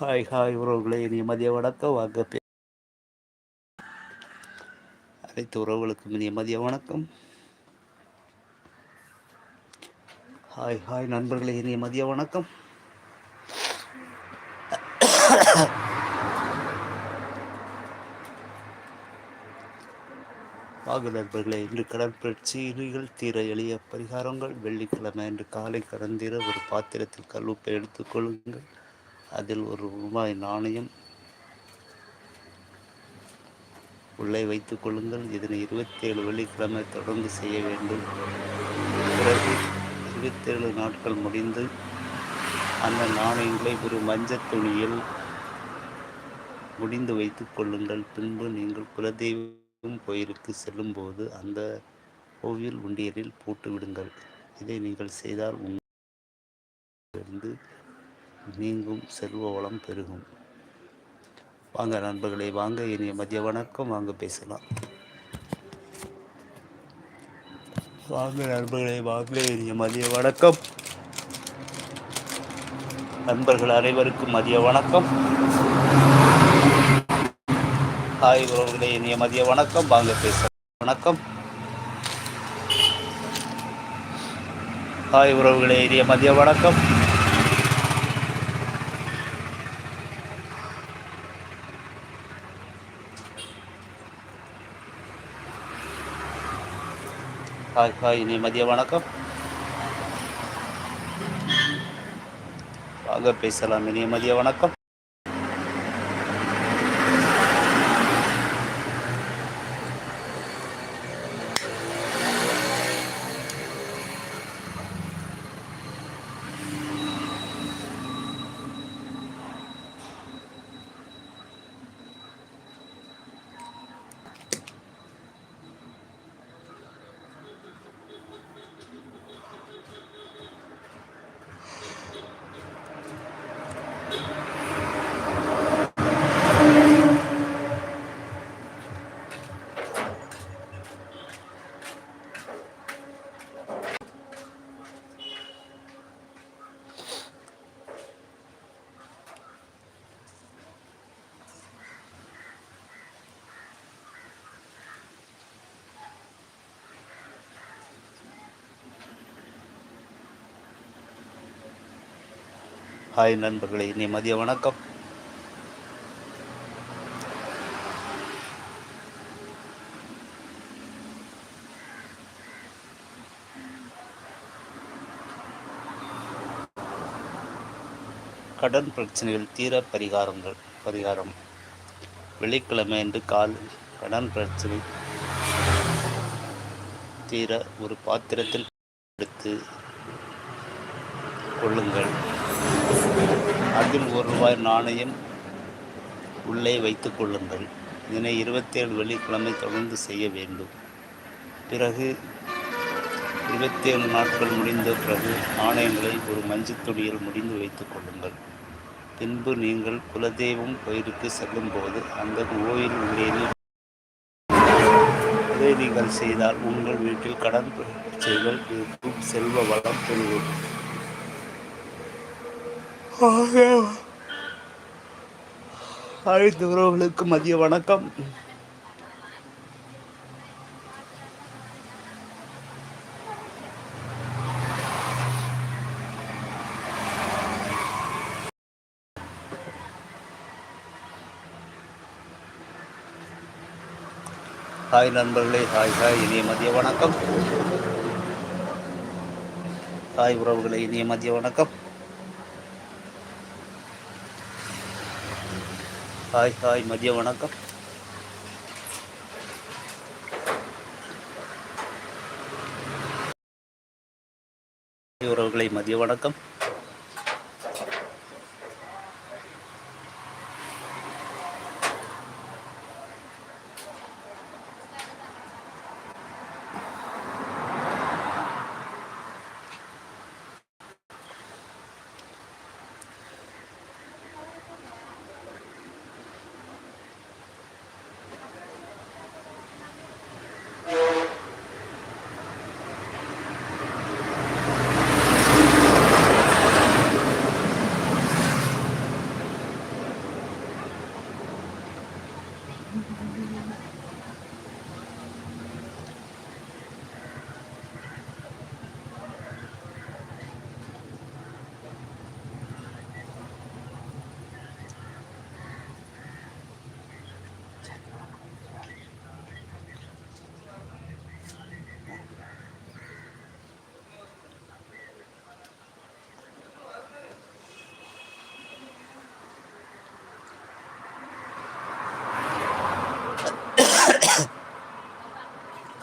Hi hi உறவுகளை இனி மதிய வணக்கம். வாங்க பே அனைத்து உறவுகளுக்கும் இனிய மதிய வணக்கம். ஹாய் ஹாய் நண்பர்களே இனிய மதிய வணக்கம். வாக நண்பர்களே இன்று கடன் பிரச்சனைகள் தீர எளிய பரிகாரங்கள் வெள்ளிக்கிழமை இன்று காலை கடந்திர ஒரு பாத்திரத்தில் கல்லுப்பை எடுத்துக்கொள்ளுங்கள் அதில் ஒரு ரூபாய் நாணயம் உள்ளே வைத்துக் கொள்ளுங்கள். இதனை இருபத்தேழு வெள்ளிக்கிழமை தொடர்ந்து செய்ய வேண்டும். பிறகு இருபத்தேழு நாட்கள் முடிந்து அந்த நாணயங்களை ஒரு மஞ்சள் துணியில் முடிந்து வைத்துக் கொள்ளுங்கள். பின்பு நீங்கள் குலதெய்வம் கோயிலுக்கு செல்லும்போது அந்த கோவில் உண்டியலில் போட்டு விடுங்கள். இதை நீங்கள் செய்தால் இருந்து நீங்கும் செல்வ வளம் பெருகும். வாங்க நண்பர்களே வாங்க இனிய மதிய வணக்கம். வாங்க பேசலாம். வாங்க நண்பர்களே வாங்க இனிய மதிய வணக்கம். நண்பர்கள் அனைவருக்கும் மதிய வணக்கம். ஹாய் உறவுகளே இனிய மதிய வணக்கம். வாங்க பேச வணக்கம். ஹாய் உறவுகளே இனிய மதிய வணக்கம். ஹாய் ஹாய் இனி மதிய வணக்கம். வாங்க பேசலாம் இனிய மதிய வணக்கம். ஹாய் நண்பர்களே இனி மதிய வணக்கம். கடன் பிரச்சனைகள் தீர பரிகாரங்கள் பரிகாரம். வெள்ளிக்கிழமை என்று கால் கடன் பிரச்சனை. தீர ஒரு பாத்திரத்தில் எடுத்து கொள்ளுங்கள். அதில் ஒரு ரூபாய் நாணயம் உள்ளே வைத்துக் கொள்ளுங்கள். இதனை இருபத்தேழு வெள்ளிக்கிழமை தொடர்ந்து செய்ய வேண்டும். பிறகு இருபத்தேழு நாட்கள் முடிந்த பிறகு நாணயங்களை ஒரு மஞ்சள் துணியில் முடிந்து வைத்துக் கொள்ளுங்கள். பின்பு நீங்கள் குலதெய்வம் கோயிலுக்கு செல்லும்போது அந்த கோயில் உள்ளே இதை நீங்கள் செய்தால் உங்கள் வீட்டில் கடன் செய்தல் செல்வ வளம் பெறுவோம். அனைத்து உறவுகளுக்கு மதிய வணக்கம். ஹாய் நண்பர்களே ஹாய் ஹாய் இனிய மதிய வணக்கம். ஹாய் உறவுகளே இனிய மதிய வணக்கம். ஹாய் ஹாய் மதிய வணக்கம். உறவுகளை மதிய வணக்கம்.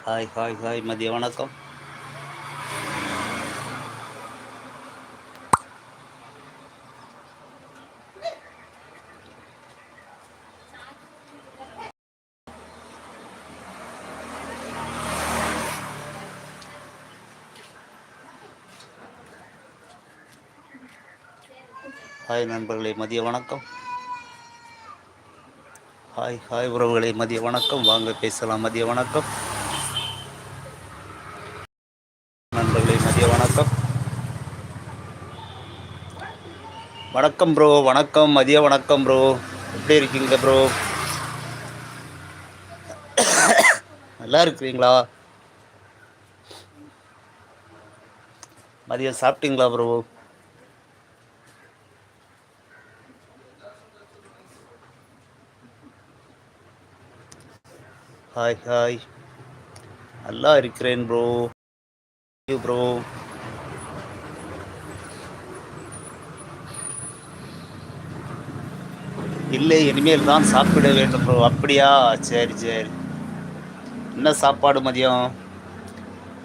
ஹாய் ஹாய் ஹாய் மதிய வணக்கம். ஹாய் நண்பர்களே மதிய வணக்கம். ஹாய் ஹாய் உறவுகளை மதிய வணக்கம். வாங்க பேசலாம் மதிய வணக்கம் நண்பர்களே மதிய வணக்கம் வணக்கம் ப்ரோ வணக்கம் மதிய வணக்கம் ப்ரோ எப்படி இருக்கீங்க ப்ரோ நல்லா இருக்கிறீங்களா? மதியம் சாப்பிட்டீங்களா ப்ரோ ஹாய் ஹாய் நல்லா இருக்கிறேன் ப்ரோ ப்ரோ இல்லை இனிமேல் தான் சாப்பிட வேண்டும் ப்ரோ அப்படியா? சரி சரி. என்ன சாப்பாடு மதியம்?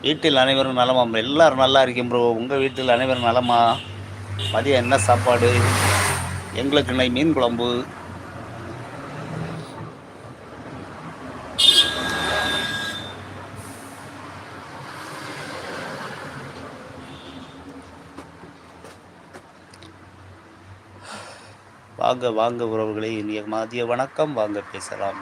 வீட்டில் அனைவரும் நலமா? எல்லாரும் நல்லா இருக்கேன் ப்ரோ உங்கள் வீட்டில் அனைவரும் நலமா? மதியம் என்ன சாப்பாடு? எங்களுக்கு இன்னைக்கு மீன் குழம்பு. வாங்க வாங்க உறவுகளே இனிய மதிய வணக்கம். வாங்க பேசலாம்.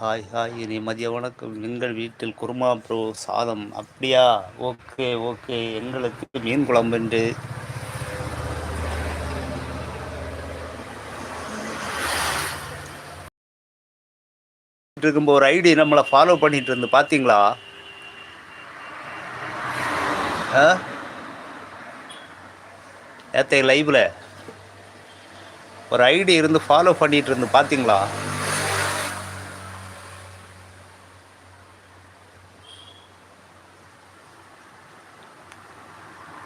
ஹாய் ஹாய் இனி மதிய வணக்கம். எங்கள் வீட்டில் குருமா ப்ரோ சாதம். அப்படியா? Okay okay. எங்களுக்கு மீன் குழம்பு என்று இருக்கும்போது ஒரு ஐடி நம்மளை ஃபாலோ பண்ணிட்டு இருந்து பார்த்தீங்களா ஏத்த லைவில் ஒரு ஐடி இருந்து ஃபாலோ பண்ணிட்டு இருந்து பார்த்தீங்களா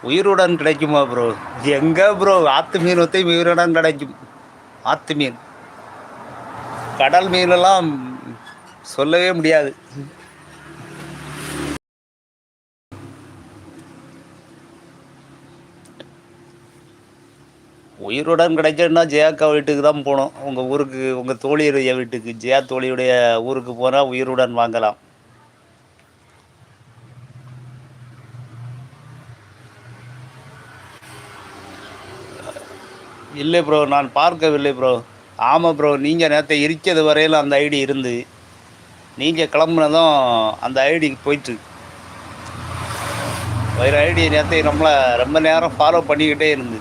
உயிருடன் கிடைக்குமா ப்ரோ எங்க ப்ரோ ஆத்து மீன் உயிருடன் கிடைக்கும். ஆத்து மீன். கடல் மீனெல்லாம் சொல்லவே முடியாது. உயிருடன் கிடைச்சேன்னா ஜெயாக்கா வீட்டுக்கு தான் போகணும் உங்கள் ஊருக்கு உங்கள் தோழியுடைய வீட்டுக்கு. ஜெயா தோழியுடைய ஊருக்கு போனால் உயிருடன் வாங்கலாம். இல்லை ப்ரோ நான் பார்க்கவில்லை ப்ரோ ஆமாம் ப்ரோ நீங்கள் நேரத்தை இருக்கிறது வரையில் அந்த ஐடி இருந்து. நீங்கள் கிளம்புனதும் அந்த ஐடிக்கு போயிட்டு வேறு ஐடி நேரத்தை நம்மளை ரொம்ப நேரம் ஃபாலோ பண்ணிக்கிட்டே இருந்து.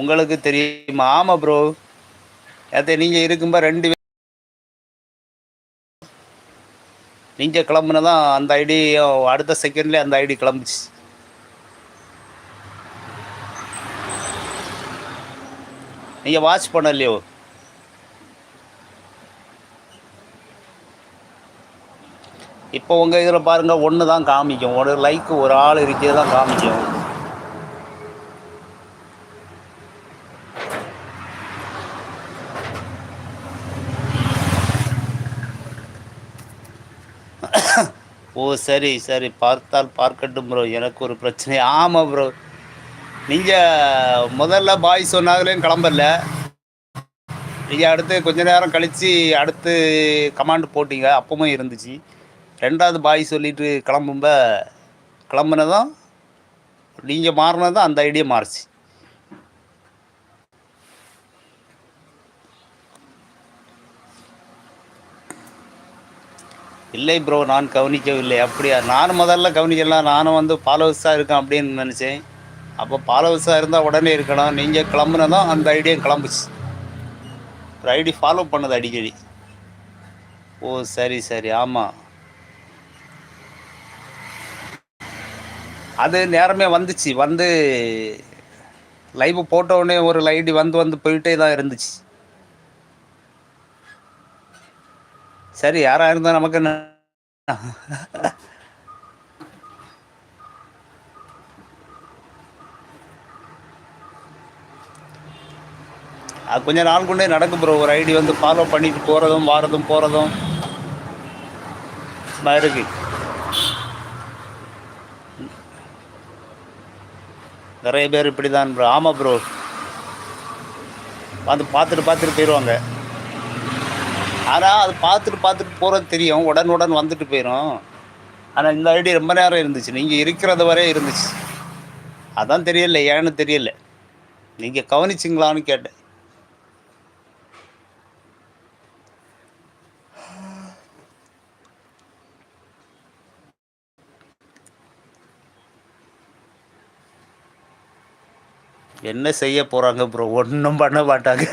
உங்களுக்கு தெரியுமா? ஆமாம் ப்ரோ நேற்றை நீங்கள் இருக்கும்போது ரெண்டு நீங்கள் கிளம்புனதான் அந்த ஐடி அடுத்த செகண்ட்லேயே அந்த ஐடி கிளம்பிச்சு நீங்கள் வாட்ச் பண்ணலையோ? இப்போ உங்கள் இதில் பாருங்கள் ஒன்று தான் காமிக்கும். ஒரு லைக்கு ஒரு ஆள் இருக்கிறது தான் காமிக்கும். ஓ சரி சரி. பார்த்தால் பார்க்கட்டும் ப்ரோ எனக்கு ஒரு பிரச்சனை. ஆமாம் ப்ரோ நீங்கள் முதல்ல பாய் சொன்னாதுலேயும் கிளம்பல. நீங்கள் அடுத்து கொஞ்ச நேரம் கழித்து அடுத்து கமாண்ட் போட்டிங்க அப்பவும் இருந்துச்சு. ரெண்டாவது பாய் சொல்லிட்டு கிளம்பும்ப கிளம்புனதும் நீங்கள் மாறினதும் அந்த ஐடியா மாறுச்சு. இல்லை ப்ரோ நான் கவனிக்கவில்லை. அப்படியா? நானும் முதல்ல கவனிக்கலாம் நானும் வந்து ஃபாலோவர்ஸாக இருக்கேன் அப்படின்னு நினச்சேன். அப்போ பாலவர்ஸாக இருந்தால் உடனே இருக்கணும். நீங்கள் கிளம்புனதும் அந்த ஐடியா கிளம்புச்சு. ஒரு ஐடி ஃபாலோ பண்ணுது அடிக்கடி. ஓ சரி சரி ஆமாம் அது நேரமே வந்துச்சு. வந்து லைவ் போட்ட உடனே ஒரு லைடி வந்து வந்து போயிட்டே தான் இருந்துச்சு. சரி யாராக இருந்தால் நமக்கு அது கொஞ்சம் நாள் கொண்டே நடக்கும் ப்ரோ ஒரு ஐடி வந்து ஃபாலோ பண்ணிட்டு போகிறதும் வாரதும் போகிறதும் நான் இருக்கு. நிறைய பேர் இப்படி தான் ப்ரோ ஆமாம் ப்ரோ வந்து பார்த்துட்டு பார்த்துட்டு போயிடுவாங்க ஆனால் அது பார்த்துட்டு பார்த்துட்டு போகிறது தெரியும். உடனுடன் வந்துட்டு போயிடும் ஆனால் இந்த ஐடி ரொம்ப நேரம் இருந்துச்சு. நீங்கள் இருக்கிறது வரை இருந்துச்சு. அதான் தெரியல ஏன்னு தெரியல. நீங்கள் கவனிச்சிங்களான்னு கேட்டேன். என்ன செய்ய போகிறாங்க ப்ரோ ஒன்றும் பண்ண மாட்டாங்க.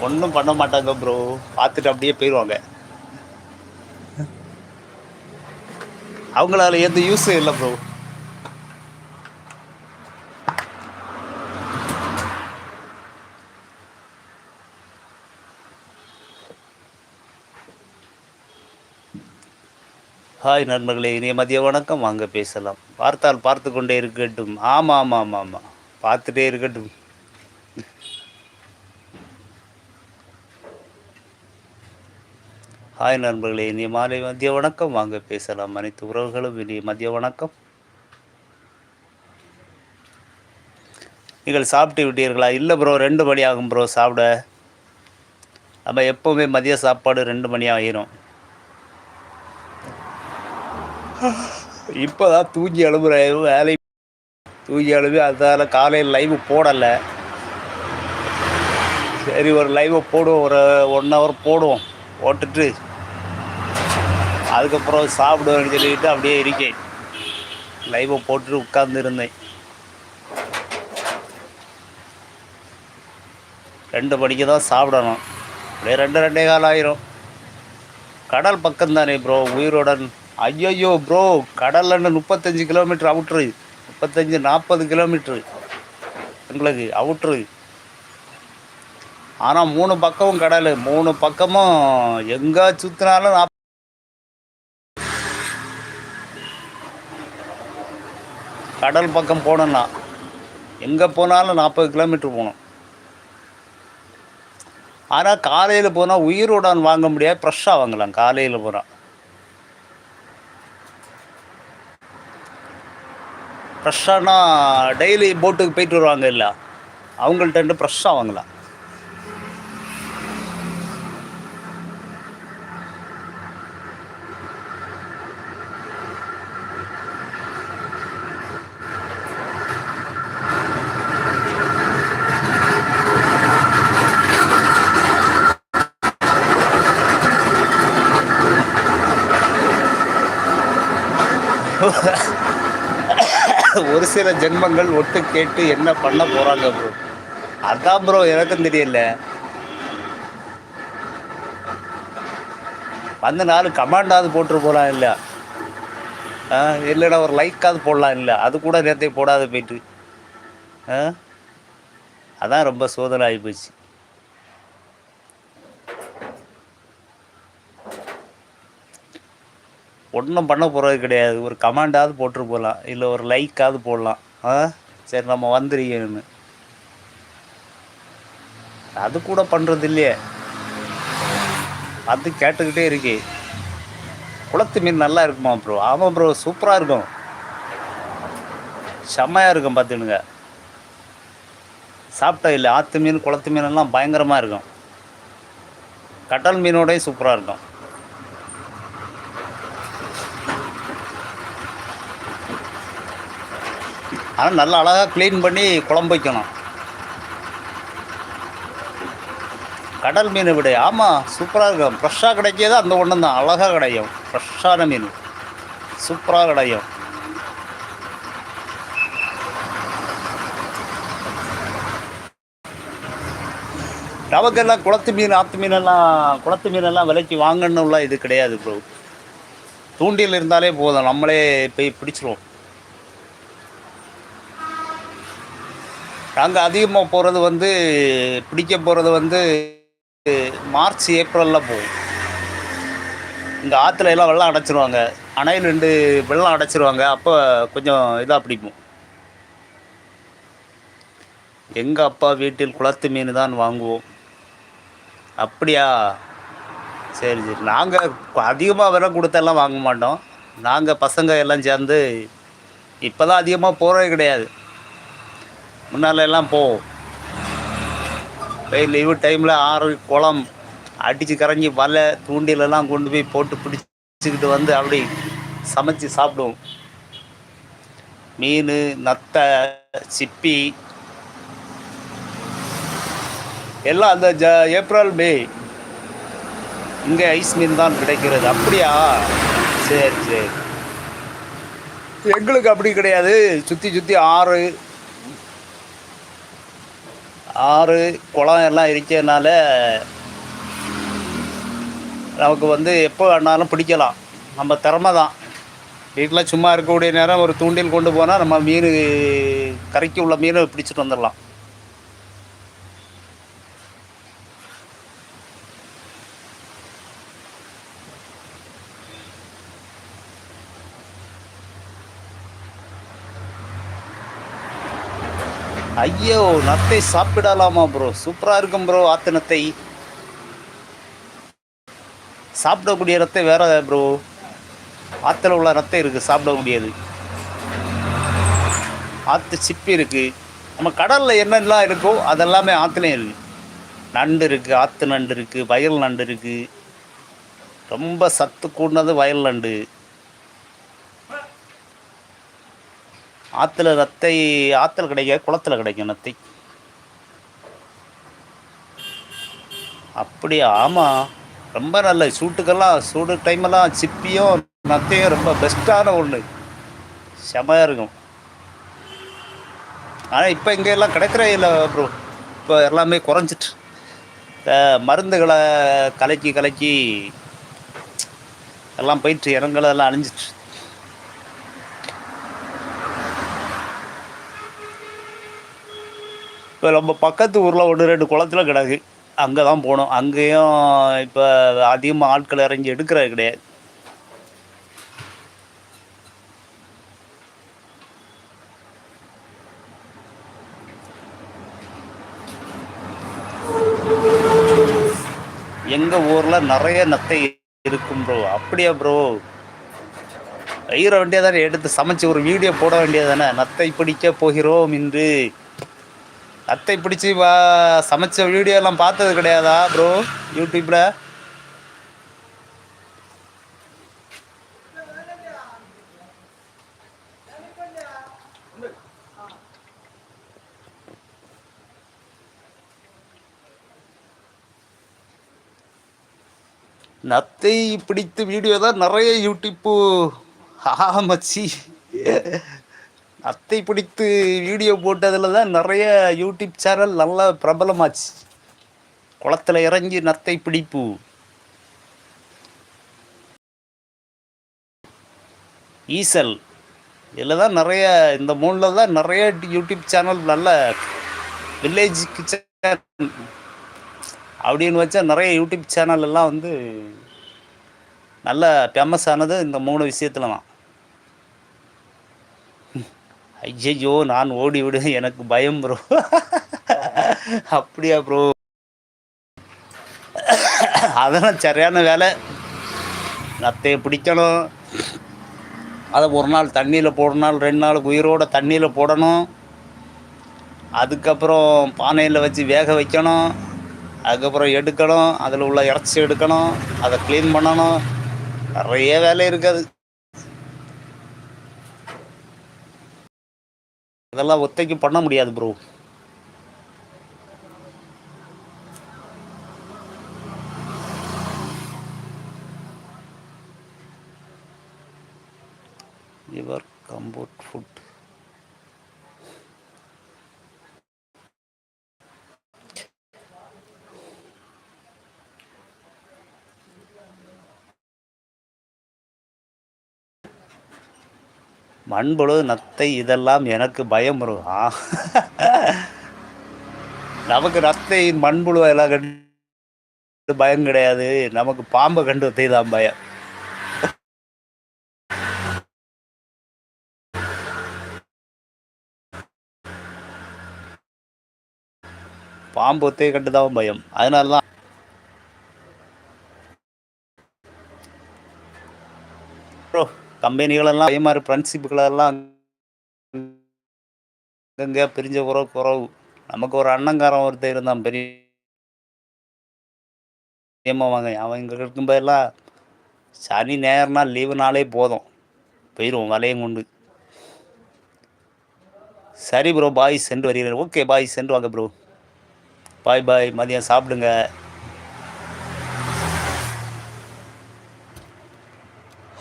ஒன்றும் பண்ண மாட்டாங்க ப்ரோ பார்த்துட்டு அப்படியே போயிடுவாங்க அவங்களால எந்த யூஸும் இல்லை ப்ரோ ஹாய் நண்பர்களே இனிய மதிய வணக்கம். வாங்க பேசலாம். பார்த்தால் பார்த்து கொண்டே இருக்கட்டும். ஆமாம் ஆமாம் ஆமாம் ஆமாம் பார்த்துட்டே இருக்கட்டும். ஹாய் நண்பர்களே இனிய மாலை மதிய வணக்கம். வாங்க பேசலாம். அனைத்து உறவுகளும் இனிய மதிய வணக்கம். நீங்கள் சாப்பிட்டு விட்டீர்களா? இல்லை ப்ரோ ரெண்டு மணி ஆகும் ப்ரோ சாப்பிட. நம்ம எப்போவுமே மதிய சாப்பாடு ரெண்டு மணி ஆகிரும் இப்போ தான் தூங்கி எழுப்புறேன் வேலை தூங்கி எழுப்பி அதனால் காலையில் லைவ் போடலை. சரி ஒரு லைவை போடுவோம். ஒரு ஒன் ஹவர் போடுவோம். போட்டுட்டு அதுக்கப்புறம் சாப்பிடுவேன்னு சொல்லிட்டு அப்படியே இருக்கேன். லைவை போட்டுட்டு உட்காந்துருந்தேன் ரெண்டு மணிக்கு தான் சாப்பிடணும். அப்படியே ரெண்டு ரெண்டே கால் ஆயிரும். கடல் பக்கம் தானே ப்ரோ உயிருடன் ஐயோ ப்ரோ கடலில் முப்பத்தஞ்சு கிலோமீட்டர் அவுட்ரு முப்பத்தஞ்சு நாற்பது கிலோமீட்ரு எங்களுக்கு அவுட்ரு ஆனால் மூணு பக்கமும் கடல். மூணு பக்கமும் எங்கே சுற்றினாலும் நாற்பது கடல் பக்கம் போனோம்னா எங்கே போனாலும் நாற்பது கிலோமீட்டர் போகணும். ஆனால் காலையில் போனால் உயிருடன் வாங்க முடியாது ஃப்ரெஷ்ஷாக வாங்கலாம். காலையில் போனால் ஃப்ரெஷ்ஷானா டெய்லி போட்டுக்கு போயிட்டு வருவாங்க இல்லை? அவங்கள்ட்ட ஃப்ரெஷ்ஷாக வாங்கலாம். ஒரு சில ஜென்மங்கள் ஒட்டு கேட்டு என்ன பண்ண போகிறாங்க ப்ரோ அதான் ப்ரோ எனக்கும் தெரியல. வந்து நாலு கமாண்டாவது போட்டு போகலாம் இல்லை. ஆ இல்லைடா ஒரு லைக்காவது போடலாம் இல்லை. அது கூட நேரத்தை போடாத போயிட்டு. ஆ? அதான் ரொம்ப சோதனை ஆகி போச்சு. ஒன்றும் பண்ண போகிறது கிடையாது. ஒரு கமாண்டாவது போட்டு போகலாம் இல்லை ஒரு லைக்காவது போடலாம். ஆ? சரி நம்ம வந்துருக்கேன்னு அது கூட பண்ணுறது இல்லையே. அது கேட்டுக்கிட்டே இருக்கே. குளத்து மீன் நல்லா இருக்குமா ப்ரோ ஆமாம் ப்ரோ சூப்பராக இருக்கும். செம்மையாக இருக்கும் பார்த்துடுங்க சாப்பிட்டா இல்லை ஆற்று மீன் குளத்து மீன் எல்லாம் பயங்கரமாக இருக்கும். கடல் மீனோடையும் சூப்பராக இருக்கும். ஆனால் நல்லா அழகாக க்ளீன் பண்ணி குழம்பு வைக்கணும். கடல் மீன் விட. ஆமாம் சூப்பராக இருக்கும். ஃப்ரெஷ்ஷாக கிடைக்கிது அந்த ஒன்று தான் அழகாக கிடைக்கும் ஃப்ரெஷ்ஷான மீன். சூப்பராக கிடைக்கும். நமக்கெல்லாம் குளத்து மீன் ஆற்று மீனெல்லாம் குளத்து மீனெல்லாம் விலைக்கு வாங்கணும்லாம் இது கிடையாது ப்ரோ தூண்டில் இருந்தாலே போதும். நம்மளே போய் பிடிச்சிருவோம். நாங்கள் அதிகமாக போகிறது வந்து பிடிக்க போகிறது வந்து மார்ச் ஏப்ரலில் போகும். இந்த ஆற்றுல எல்லாம் வெள்ளம் அடைச்சிருவாங்க. அணையில் ரெண்டு வெள்ளம் அடைச்சிருவாங்க. அப்போ கொஞ்சம் இதாக பிடிப்போம் எங்கள் அப்பா வீட்டில் குளத்து மீன் தான் வாங்குவோம். அப்படியா? சரி சரி. நாங்கள் அதிகமாக விலை கொடுத்தெல்லாம் வாங்க மாட்டோம். நாங்கள் பசங்க எல்லாம் சேர்ந்து இப்போ தான் அதிகமாக போகிறதே கிடையாது. முன்னால எல்லாம் போவோம் போய் லீவு டைமில் ஆறு குளம் அடித்து கரைஞ்சி வலை தூண்டிலெல்லாம் கொண்டு போய் போட்டு பிடிச்சிக்கிட்டு வந்து அப்படி சமைச்சு சாப்பிடுவோம். மீன் நத்தை சிப்பி. எல்லாம் அந்த ஜ ஏப்ரல் மே. இங்கே ஐஸ் மீன் தான் கிடைக்கிறது. அப்படியா? சரி சரி. எங்களுக்கு அப்படி கிடையாது. சுற்றி சுற்றி ஆறு ஆறு குளம் எல்லாம் இருக்கிறதுனால நமக்கு வந்து எப்போ வேணாலும் பிடிக்கலாம். நம்ம திறமை தான். வீட்டில் சும்மா இருக்கக்கூடிய நேரம் ஒரு தூண்டில் கொண்டு போனால் நம்ம மீன் கரைக்கு உள்ள மீனை பிடிச்சிட்டு வந்துடலாம். ஐயோ நத்தை சாப்பிடலாமா ப்ரோ சூப்பராக இருக்கும் ப்ரோ ஆத்து நத்தை. சாப்பிடக்கூடிய நத்தை வேற ப்ரோ ஆற்றுல உள்ள நத்தை இருக்குது சாப்பிடக்கூடியது. ஆற்று சிப்பி இருக்குது நம்ம கடலில் என்னெல்லாம் இருக்கோ அதெல்லாமே ஆற்றுலையும் இருக்குது நண்டு இருக்குது ஆற்று நண்டு இருக்குது வயல் நண்டு இருக்குது ரொம்ப சத்து கூடினது வயல் நண்டு. ஆற்றுல நத்தை ஆற்றுல கிடைக்காது குளத்துல கிடைக்கும் நத்தை. அப்படியா? ஆமாம் ரொம்ப நல்ல சூட்டுக்கெல்லாம் சூடு டைமெல்லாம் சிப்பியும் நத்தையும் ரொம்ப பெஸ்ட்டான ஒன்று செமையாக இருக்கும். ஆனால் இப்போ இங்கே எல்லாம் கிடைக்கிற இல்லை ப்ரோ இப்போ எல்லாமே குறைஞ்சிட்டு. இந்த மருந்துகளை கலக்கி கலக்கி எல்லாம் போயிட்டு இனங்களெல்லாம் அழிஞ்சிட்டு. இப்போ நம்ம பக்கத்து ஊரில் ஒன்று ரெண்டு குளத்துல கிடக்கு. அங்கே தான் போகணும் அங்கேயும் இப்போ அதிகமாக ஆட்கள் இறங்கி எடுக்கிறது கிடையாது. எங்கள் ஊரில் நிறைய நத்தை இருக்கும் ப்ரோ அப்படியா ப்ரோ வயிற வேண்டியதானே எடுத்து சமைச்சு ஒரு வீடியோ போட வேண்டியதானே நத்தை பிடிக்க போகிறோம் என்று நத்தை பிடிச்சி வா சமைச்ச வீடியோலாம் பார்த்தது கிடையாதா ப்ரோ யூடியூப்பில் நத்தை பிடித்து வீடியோ தான் நிறைய யூடியூப்பு ஆமச்சி அத்தை பிடித்து வீடியோ போட்டதில் தான் நிறைய யூடியூப் சேனல் நல்லா பிரபலமாச்சு. குளத்துல இறங்கி நத்தை பிடிப்பு. ஈசல். இதில் தான் நிறைய இந்த மூணில் தான் நிறைய யூடியூப் சேனல் நல்ல வில்லேஜ் கிச்சன் அப்படின்னு வச்சா நிறைய யூடியூப் சேனல் எல்லாம் வந்து நல்ல ஃபேமஸ் ஆனது இந்த மூணு விஷயத்துல தான் ஐயையோ நான் ஓடி விடு எனக்கு பயம் ப்ரோ அப்படியா ப்ரோ அதெல்லாம் சரியான வேலை. நத்தையை பிடிக்கணும். அதை ஒரு நாள் தண்ணியில் போடணும் ரெண்டு நாள் உயிரோட தண்ணியில் போடணும். அதுக்கப்புறம் பானையில் வச்சு வேக வைக்கணும். அதுக்கப்புறம் எடுக்கணும். அதில் உள்ள இறச்சி எடுக்கணும். அதை க்ளீன் பண்ணணும். நிறைய வேலை இருக்காது. இதெல்லாம் ஒத்தைக்கு பண்ண முடியாது ப்ரோ யுவர் கம்போர்ட் ஃபுட் மண்புழு நத்தை இதெல்லாம் எனக்கு பயம் வரும் ஆ. நமக்கு நத்தை மண்புழு எல்லாம் கண்டு பயம் கிடையாது. நமக்கு பாம்பை கண்டு தான் பயம். பாம்பு ஒத்தையை கண்டு தான் பயம். அதனால தான் ப்ரோ கம்பெனிகளெல்லாம் அதே மாதிரி ஃப்ரெண்ட்ஷிப்புகளெல்லாம் அங்கங்கே பிரிஞ்ச குறவு குறவு. நமக்கு ஒரு அண்ணங்காரன் ஒருத்தர் இருந்தான் பெரிய வாங்க. அவன் இங்கே இருக்கும்போதெல்லாம் சனி நேரம்னா லீவு நாளே போதும். போயிடுவோம் வலையும் கொண்டு. சரி ப்ரோ பாய் சென்று வருகிறேன். ஓகே பாய் சென்று வாங்க ப்ரோ பாய் பாய் மதியம் சாப்பிடுங்க.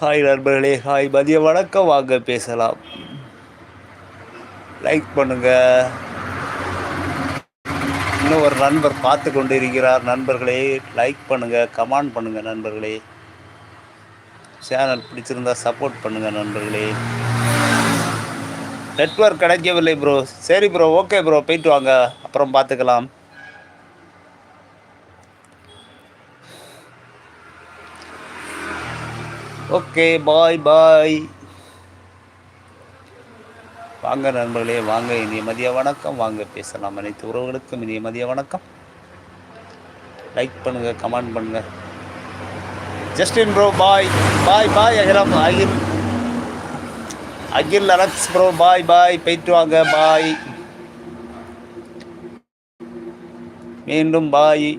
ஹாய் நண்பர்களே ஹாய் மதிய வணக்கம். வாங்க பேசலாம். லைக் பண்ணுங்க. இன்னும் ஒரு நண்பர் பார்த்து கொண்டு இருக்கிறார் நண்பர்களே லைக் பண்ணுங்க. கமெண்ட் பண்ணுங்க நண்பர்களே. சேனல் பிடிச்சிருந்தா சப்போர்ட் பண்ணுங்க நண்பர்களே. நெட்ஒர்க் கிடைக்கவில்லை ப்ரோ சரி ப்ரோ ஓகே ப்ரோ போயிட்டு வாங்க. அப்புறம் பார்த்துக்கலாம். Okay bye bye. வாங்க நண்பர்களே வாங்க. இனிய மதிய வணக்கம். வாங்க பேசலாம். அனைத்து உறவுகளுக்கும் இனிய மதிய வணக்கம். லைக் பண்ணுங்க கமெண்ட் பண்ணுங்க. ஜஸ்டின் ப்ரோ பாய் பாய் பாய் அகிலம். அகில் அகில் அலக்ஸ் ப்ரோ பாய் பாய் போயிட்டு வாங்க பாய் மீண்டும் பாய்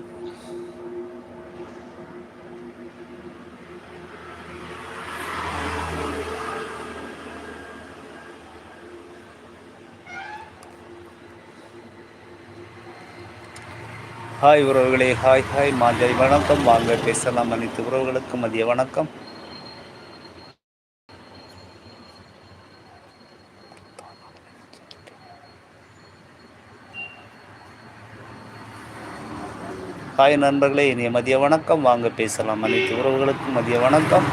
ஹாய் உறவுகளே ஹாய் ஹாய். மாலை வணக்கம். வாங்க பேசலாம். அனைத்து உறவுகளுக்கும் மதிய வணக்கம். ஹாய் நண்பர்களே இனிய மதிய வணக்கம். வாங்க பேசலாம். அனைத்து உறவுகளுக்கும் மதிய வணக்கம்.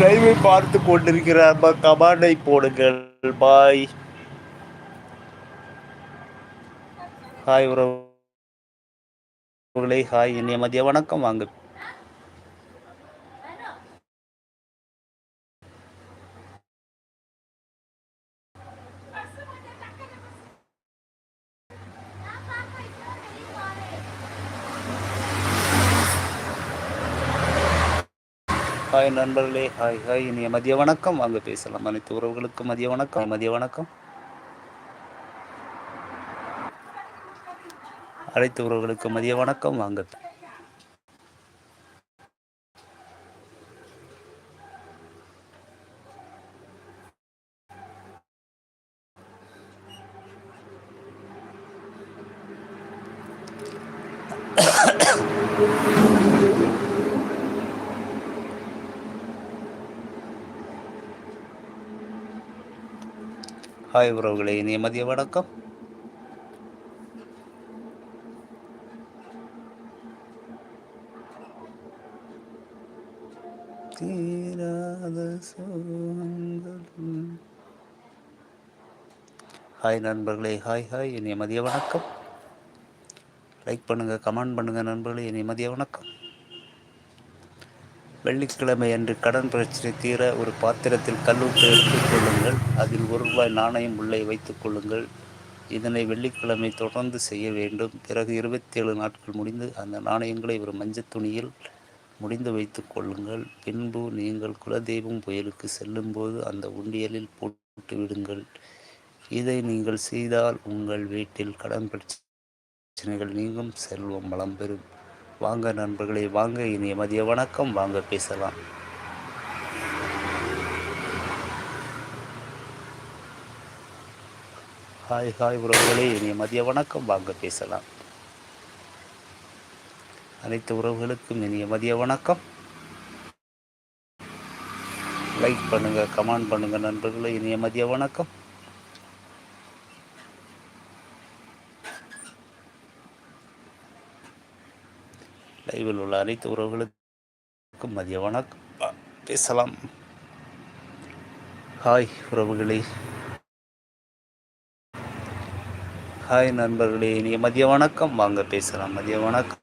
லைவை பார்த்து கொண்டிருக்கிறார். கமாண்டை போடுங்கள். பாய் ஹாய் உறவுகளை. ஹாய் இனிய மதிய வணக்கம். வாங்க. ஹாய் நண்பர்களே ஹாய் ஹாய். இனிய மதிய வணக்கம். வாங்க பேசலாம். அனைத்து உறவுகளுக்கும் மதிய வணக்கம். மதிய வணக்கம். அனைத்து உறவுகளுக்கு மதிய வணக்கம். வாங்க. ஹாய் உறவுகளை இனிய மதிய வணக்கம். ஹாய் நண்பர்களே ஹாய் ஹாய் இனிய மதிய வணக்கம். லைக் பண்ணுங்கள் கமெண்ட் பண்ணுங்கள் நண்பர்களே இனிய மதிய வணக்கம். வெள்ளிக்கிழமை அன்று கடன் பிரச்சனை தீர ஒரு பாத்திரத்தில் கல்லூட்டு எடுத்துக் கொள்ளுங்கள். அதில் ஒரு ரூபாய் நாணயம் உள்ளே வைத்துக் கொள்ளுங்கள். இதனை வெள்ளிக்கிழமை தொடர்ந்து செய்ய வேண்டும். பிறகு இருபத்தி ஏழு நாட்கள் முடிந்து அந்த நாணயங்களை ஒரு மஞ்சள் துணியில் முடிந்து வைத்து கொள்ளுங்கள். பின்பு நீங்கள் குலதெய்வம் புயலுக்கு செல்லும்போது அந்த உண்டியலில் போட்டு விடுங்கள். இதை நீங்கள் செய்தால் உங்கள் வீட்டில் கடன் பிரச்சனைகள் நீங்கும். செல்வம் வளம் பெறும். வாங்க நண்பர்களே வாங்க இனிய மதிய வணக்கம். வாங்க பேசலாம். ஹாய் ஹாய் உறவுகளே இனிய மதிய வணக்கம். வாங்க பேசலாம். அனைத்து உறவுகளுக்கும் இனிய மதிய வணக்கம். லைக் பண்ணுங்கள் கமெண்ட் பண்ணுங்கள் நண்பர்களே இனிய மதிய வணக்கம். லைவில் உள்ள அனைத்து உறவுகளுக்கும் மதிய வணக்கம். பேசலாம். ஹாய் உறவுகளே. ஹாய் நண்பர்களே. இனிய மதிய வணக்கம். வாங்க பேசலாம். மதிய வணக்கம்.